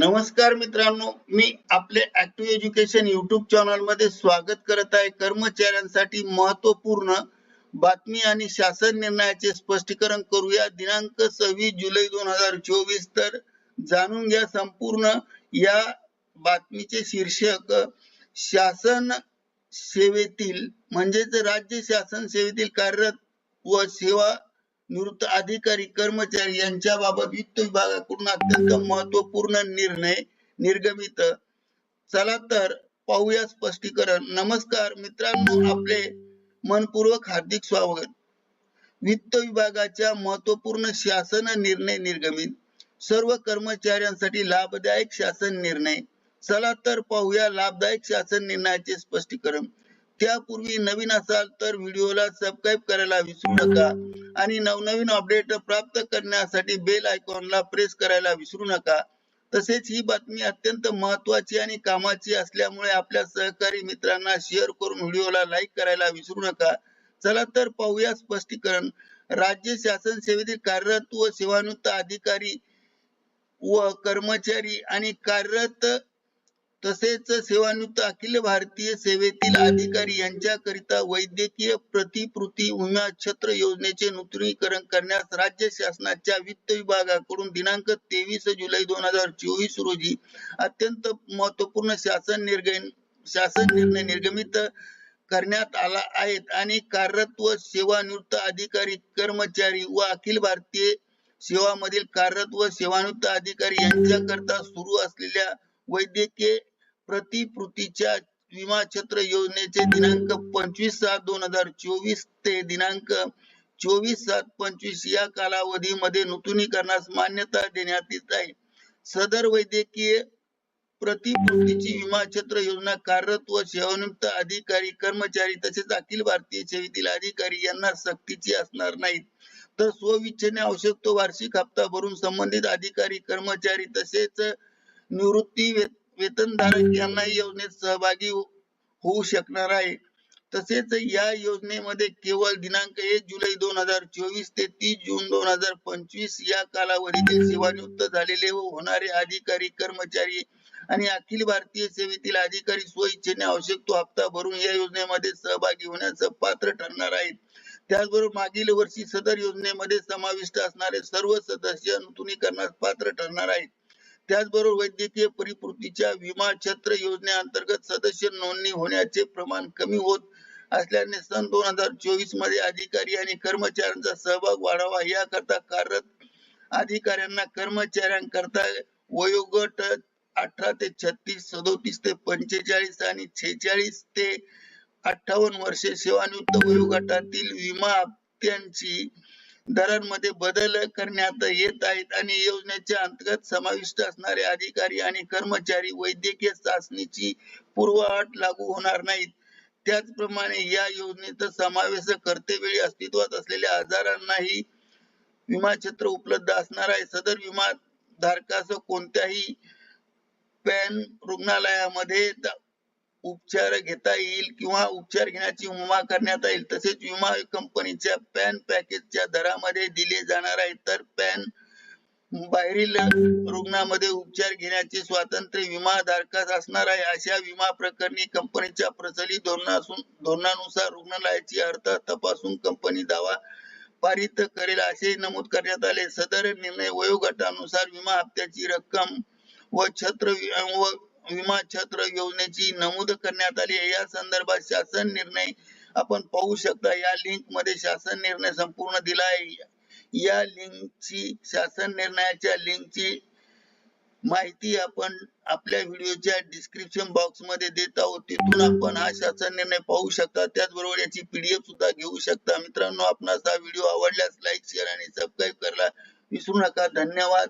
नमस्कार मित्रांनो मी आपले ऍक्टिव्ह एज्युकेशन युट्यूब चॅनलमध्ये स्वागत करत आहे. कर्मचाऱ्यांसाठी महत्त्वपूर्ण बातमी आणि शासन निर्णयाचे स्पष्टीकरण करूया. दिनांक सव्वीस जुलै दोन हजार चोवीस. तर जाणून घ्या संपूर्ण या बातमीचे शीर्षक. शासन सेवेतील म्हणजेच राज्य शासन सेवेतील कार्यरत व सेवा निवृत्त अधिकारी कर्मचारी यांच्या बाबत वित्त विभागाकडून अत्यंत महत्त्वपूर्ण निर्णय निर्गमित. चला तर पाहूया स्पष्टीकरण. नमस्कार मित्रांनो आपले मनपूर्वक हार्दिक स्वागत. वित्त विभागाच्या महत्त्वपूर्ण शासन निर्णय निर्गमित. सर्व कर्मचाऱ्यांसाठी लाभदायक शासन निर्णय. चला तर पाहूया लाभदायक शासन निर्णयाचे स्पष्टीकरण. त्यापूर्वी नवीन असाल तर व्हिडिओला सबस्क्राईब करायला विसरू नका आणि नवनवीन अपडेट प्राप्त करण्यासाठी बेल आयकॉनला प्रेस करायला विसरू नका. तसेच ही बातमी अत्यंत महत्वाची आणि कामाची असल्यामुळे आपल्या सहकारी मित्रांना शेअर करून व्हिडिओला लाईक करायला विसरू नका. चला तर पाहूया स्पष्टीकरण. राज्य शासन सेवेतील कार्यरत व सेवानिवृत्त अधिकारी व कर्मचारी आणि कार्यरत तसेच सेवानिवृत्त अखिल भारतीय सेवेतील अधिकारी यांच्याकरिता वैद्यकीय प्रतिपूर्ती विमा छत्र योजनेचे नूतनीकरण करण्यास राज्य शासनाच्या वित्त विभागाकडून दिनांक तेवीस जुलै दोन हजार चोवीस रोजी अत्यंत महत्त्वपूर्ण शासन निर्णय शासन निर्णय निर्गमित करण्यात आला आहेत आणि कार्यरत व सेवानिवृत्त अधिकारी कर्मचारी व अखिल भारतीय सेवामधील कार्यरत व सेवानिवृत्त अधिकारी यांच्याकरता सुरू असलेल्या वैद्यकीय प्रतिपूर्तीच्या विमा छत्र योजनेचे दिनांक पंचवीस सात दोन हजार चोवीस ते दिनांक चोवीस सात पंचवीस या कालावधीमध्ये नूतनीकरणास मान्यता देण्यात येत आहे. सदर वैद्यकीय प्रतिपूर्तीची विमा छत्र योजना कार्यरत व सेवानिवृत्त अधिकारी कर्मचारी तसेच अखिल भारतीय सेवेतील अधिकारी यांना सक्तीची असणार नाहीत. तर स्वविच्छेने आवश्यक तो वार्षिक हप्ता भरून संबंधित अधिकारी कर्मचारी तसेच निवृत्ती वेत- वेतनधारक यांना योजनेत सहभागी हो-, होऊ शकणार आहे. तसेच या योजनेमध्ये केवळ दिनांक एक जुलै दोन हजार चोवीस ते तीस जून दोन हजार पंचवीस या कालावधीतील सेवानिवृत्त झालेले व होणारे अधिकारी कर्मचारी आणि अखिल भारतीय सेवेतील अधिकारी स्वइच्छेने आवश्यक तो हप्ता भरून या योजनेमध्ये सहभागी होण्यास पात्र ठरणार आहेत. त्याचबरोबर मागील वर्षी सदर योजनेमध्ये समाविष्ट असणारे सर्व सदस्य नूतनीकरणास पात्र ठरणार आहेत. त्याचबरोबर वैद्यकीय परिपूर्तीच्या विमा छत्र योजनेअंतर्गत सदस्य नोंदणी होण्याचे प्रमाण कमी होत असल्याने सन दोन हजार चोवीसमध्ये अधिकारी आणि कर्मचाऱ्यांचा सहभाग वाढावा याकरता कार्यरत अधिकाऱ्यांना कर्मचाऱ्यांकरता वयोगट अठरा ते छत्तीस सदोतीस ते पंचेचाळीस आणि छेचाळीस ते अठ्ठावन्न वर्षे सेवानिवृत्त वयोगटातील विमा हप्त्यांची दरांमध्ये बदल करण्यात येत आहेत आणि योजनेच्या अंतर्गत समाविष्ट असणारे अधिकारी आणि कर्मचारी वैद्यकीय चाचणीची पूर्वअट लागू होणार नाहीत. त्याचप्रमाणे या योजनेचा समावेश करतेवेळी अस्तित्वात असलेल्या आजारांनाही विमा क्षेत्र उपलब्ध असणार आहे. सदर विमा धारकास कोणत्याही पॅन रुग्णालयामध्ये उपचार घेता येईल किंवा उपचार घेण्याची विमा करण्यात येईल तसेच विमा कंपनीच्या पॅन पॅकेजच्या दरामध्ये दिले जाणार आहे. तर पॅन बाहेरील रुग्णामध्ये उपचार घेण्याचे स्वातंत्र्य विमा धारकास असणार आहे. अशा विमा प्रकरणी कंपनीच्या प्रचलित धोरणासून धोरणानुसार रुग्णालयाची अर्थ तपासून कंपनी दावा पारित करेल असे नमूद करण्यात आले. सदर निर्णय वयोगटानुसार विमा हप्त्याची रक्कम व छत्र व विमा छत्र योजनेची नमूद करण्यात आली आहे. या संदर्भात शासन निर्णय आपण पाहू शकता. या लिंकमध्ये शासन निर्णय संपूर्ण दिला आहे. या लिंकची शासन निर्णयाच्या लिंकची माहिती आपण आपल्या व्हिडिओच्या डिस्क्रिप्शन बॉक्समध्ये देत आहोत. तिथून आपण हा शासन निर्णय पाहू शकता. त्याचबरोबर याची पीडीएफ सुद्धा घेऊ शकता. मित्रांनो आपणास हा व्हिडिओ आवडल्यास लाईक शेअर आणि सबस्क्राईब करायला विसरू नका. धन्यवाद.